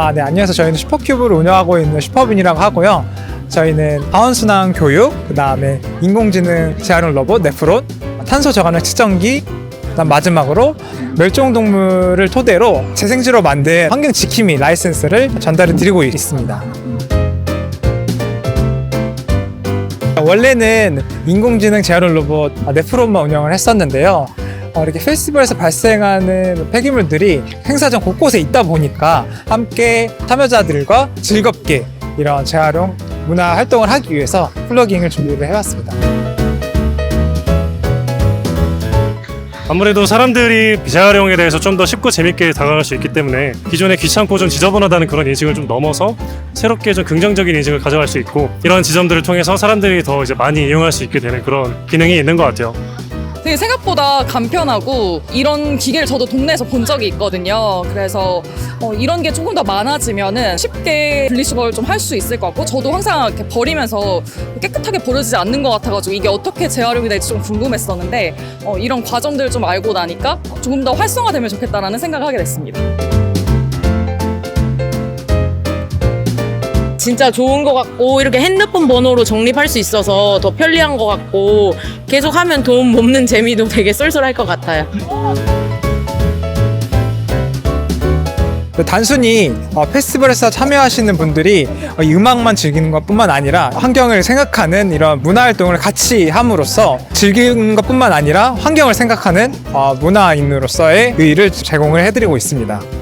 아, 네, 안녕하세요. 저희는 슈퍼큐브를 운영하고 있는 슈퍼빈이라고 하고요. 저희는 자원순환 교육, 그 다음에 인공지능 재활용 로봇 네프론, 탄소 저감력 측정기, 그다음 마지막으로 멸종 동물을 토대로 재생지로 만든 환경 지킴이 라이센스를 전달해 드리고 있습니다. 원래는 인공지능 재활용 로봇 네프론만 운영을 했었는데요. 어, 이렇게 페스티벌에서 발생하는 폐기물들이 행사장 곳곳에 있다 보니까 함께 참여자들과 즐겁게 이런 재활용 문화 활동을 하기 위해서 플러깅을 준비를 해왔습니다. 아무래도 사람들이 재활용에 대해서 좀 더 쉽고 재밌게 다가갈 수 있기 때문에 기존에 귀찮고 좀 지저분하다는 그런 인식을 좀 넘어서 새롭게 좀 긍정적인 인식을 가져갈 수 있고 이런 지점들을 통해서 사람들이 더 이제 많이 이용할 수 있게 되는 그런 기능이 있는 것 같아요. 생각보다 간편하고 이런 기계를 저도 동네에서 본 적이 있거든요. 그래서 어, 이런 게 조금 더 많아지면은 쉽게 분리수거를 좀 할 수 있을 것 같고 저도 항상 이렇게 버리면서 깨끗하게 버려지지 않는 것 같아가지고 이게 어떻게 재활용이 될지 좀 궁금했었는데 어, 이런 과정들을 좀 알고 나니까 조금 더 활성화되면 좋겠다라는 생각을 하게 됐습니다. 진짜 좋은 것 같고 이렇게 핸드폰 번호로 정립할 수 있어서 더 편리한 것 같고 계속 하면 돈 뽑는 재미도 되게 쏠쏠할 것 같아요. 단순히 어, 페스티벌에서 참여하시는 분들이 어, 이 음악만 즐기는 것뿐만 아니라 환경을 생각하는 이런 문화 활동을 같이 함으로써 즐기는 것뿐만 아니라 환경을 생각하는 어, 문화인으로서의 의의를 제공을 해드리고 있습니다.